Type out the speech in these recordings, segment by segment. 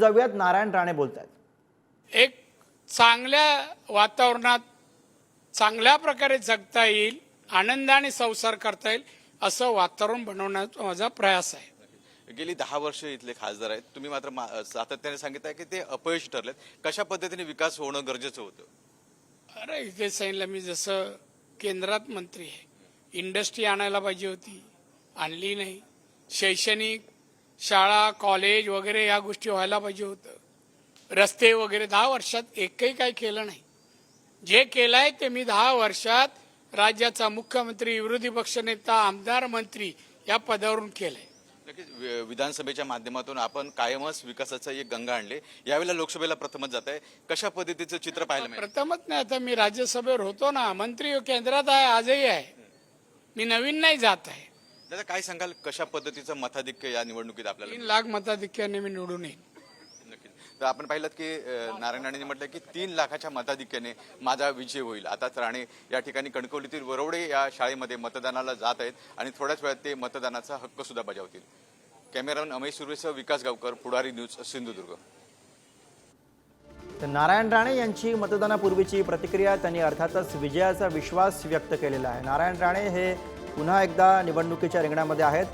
जाऊयात. नारायण राणे बोलत आहेत एक चांगल्या वातावरणात चांगल्या प्रकारे जगता येईल आनंदाने संसार करता येईल असं वातावरण बनवण्याचा माझा प्रयास आहे. गेली दहा वर्ष इथले खासदार आहेत. तुम्ही मात्र मा- सातत्याने सांगितलं की ते अपयश ठरलेत. कशा पद्धतीने विकास होणं गरजेचं होतं? अरे इथे सांगितलं मी जसं केंद्रात मंत्री आहे. इंडस्ट्री आणायला पाहिजे होती आणली नाही. शैक्षणिक शाळा कॉलेज वगैरे या गोष्टी व्हायला पाहिजे होतं. रस्ते वगैरे दहा वर्षात एकही काही केलं नाही. जे केलंय ते मी दहा वर्षात राज्याचा मुख्यमंत्री विरोधी पक्षनेता आमदार मंत्री या पदावरून केलंय. नक्कीच वि- विधानसभेच्या माध्यमातून आपण कायमच विकासाचं एक गंगा आणले. यावेळेला लोकसभेला प्रथमच जात आहे कशा पद्धतीचं चित्र पाहायला प्रथमच नाही आता मी राज्यसभेवर होतो ना. मंत्री केंद्रात आहे आजही आहे. मी नवीन नाही जात आहे. दादा काय सांगाल कशा पद्धतीचं मताधिक्य या निवडणुकीत आपल्याला तीन लाख मताधिक्याने मी निवडून येईन. नक्कीच. तर आपण पाहिलं की अं, नारायण राणेंनी म्हटलं की तीन लाखाच्या मताधिक्याने माझा विजय होईल. आताच राणे या ठिकाणी कणकवलीतील वरवडे या शाळेमध्ये मतदानाला जात आहेत आणि थोड्याच वेळात ते मतदानाचा हक्क सुद्धा बजावतील. कॅमेरामन अमय सुर्वेसह विकास गावकर पुढारी न्यूज सिंधुदुर्ग. तर नारायण राणे यांची मतदानापूर्वीची प्रतिक्रिया त्यांनी अर्थातच विजयाचा विश्वास व्यक्त केलेला आहे. नारायण राणे हे पुन्हा एकदा निवडणुकीच्या रिंगणामध्ये आहेत.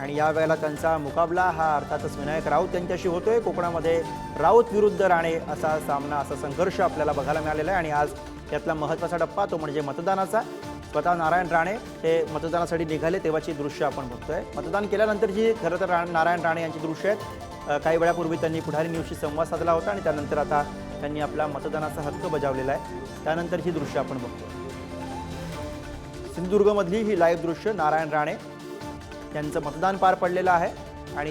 आणि यावेळेला त्यांचा मुकाबला हा अर्थातच विनायक राऊत यांच्याशी होतोय. कोकणामध्ये राऊत विरुद्ध राणे असा सामना असा संघर्ष आपल्याला बघायला मिळालेला आहे. आणि आज त्यातला महत्त्वाचा टप्पा तो म्हणजे मतदानाचा. स्वतः नारायण राणे हे मतदानासाठी निघाले तेव्हाची दृश्य आपण बघतोय. मतदान केल्यानंतर जी खरं तर नारायण राणे यांची दृश्य आहेत. काही वेळापूर्वी त्यांनी पुढारी न्यूजशी संवाद साधला होता आणि त्यानंतर आता त्यांनी आपला मतदानाचा हक्क बजावलेला आहे. त्यानंतरची दृश्य आपण बघतो सिंधुदुर्गमधली ही लाईव्ह दृश्य नारायण राणे यांचं मतदान पार पडलेलं आहे. आणि